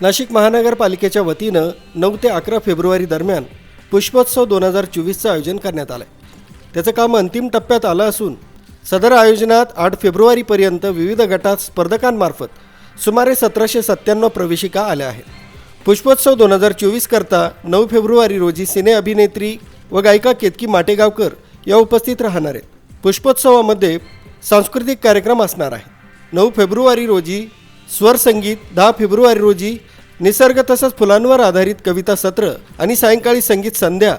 नाशिक महानगरपालिकेच्या वतीनं नऊ ते अकरा फेब्रुवारी दरम्यान पुष्पोत्सव दोन हजार चोवीसचं आयोजन करण्यात आलं आहे त्याचं काम अंतिम टप्प्यात आलं असून सदर आयोजनात आठ फेब्रुवारीपर्यंत विविध गटात स्पर्धकांमार्फत सुमारे सतराशे सत्त्याण्णव प्रवेशिका आल्या आहेत. पुष्पोत्सव दोन हजार चोवीस करता नऊ फेब्रुवारी रोजी सिने अभिनेत्री व गायिका केतकी माटेगावकर या उपस्थित राहणार आहेत. पुष्पोत्सवामध्ये सांस्कृतिक कार्यक्रम असणार आहे नऊ फेब्रुवारी रोजी स्वर संगीत दहा फेब्रुवारी रोजी निसर्ग तसंच फुलांवर आधारित कविता सत्र आणि सायंकाळी संगीत संध्या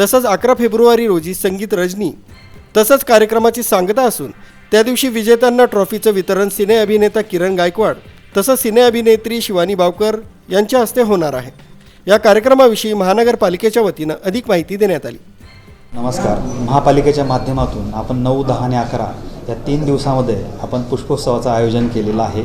तसंच अकरा फेब्रुवारी रोजी संगीत रजनी तसंच कार्यक्रमाची सांगता असून त्या दिवशी विजेत्यांना ट्रॉफीचं वितरण सिने अभिनेता किरण गायकवाड तसंच सिने अभिनेत्री शिवानी बावकर यांच्या हस्ते होणार आहे. या कार्यक्रमाविषयी महानगरपालिकेच्या वतीनं अधिक माहिती देण्यात आली. नमस्कार. महापालिकेच्या माध्यमातून आपण नऊ दहा आणि अकरा या तीन दिवसामध्ये आपण पुष्पोत्सवाचं आयोजन केलेलं आहे.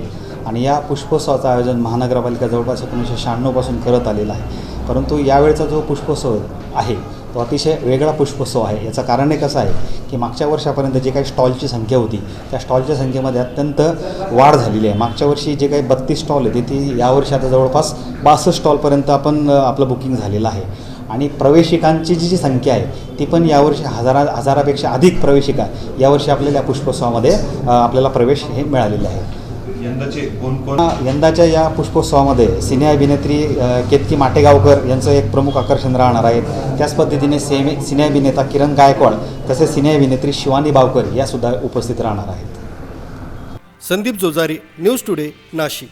आणि या पुष्पोत्सवाचं आयोजन महानगरपालिका जवळपास एकोणीसशे शहाण्णवपासून करत आलेलं आहे. परंतु यावेळचा जो पुष्पोत्सव आहे तो अतिशय वेगळा पुष्पोत्सव आहे. याचं कारण एक असं आहे की मागच्या वर्षापर्यंत जे काही स्टॉलची संख्या होती त्या स्टॉलच्या संख्येमध्ये अत्यंत वाढ झालेली आहे. मागच्या वर्षी जे काही बत्तीस स्टॉल होते ती यावर्षी आता जवळपास बासष्ट स्टॉलपर्यंत आपण आपलं बुकिंग झालेलं आहे. आणि प्रवेशिकांची जी जी संख्या आहे ती पण यावर्षी हजारा हजारापेक्षा अधिक प्रवेशिका यावर्षी आपल्याला या पुष्पोत्सवामध्ये आपल्याला प्रवेश हे मिळालेले आहे. यंदाचे कोण कोण? यंदाच्या या पुष्पोत्सवामध्ये सिने अभिनेत्री केतकी माटेगावकर यांचं एक प्रमुख आकर्षण राहणार आहे. त्याच पद्धतीने सेमे सिने अभिनेता किरण गायकवाड तसेच सिने अभिनेत्री शिवानी बावकर यासुद्धा उपस्थित राहणार आहेत. Sandeep Jojari news today Nashik.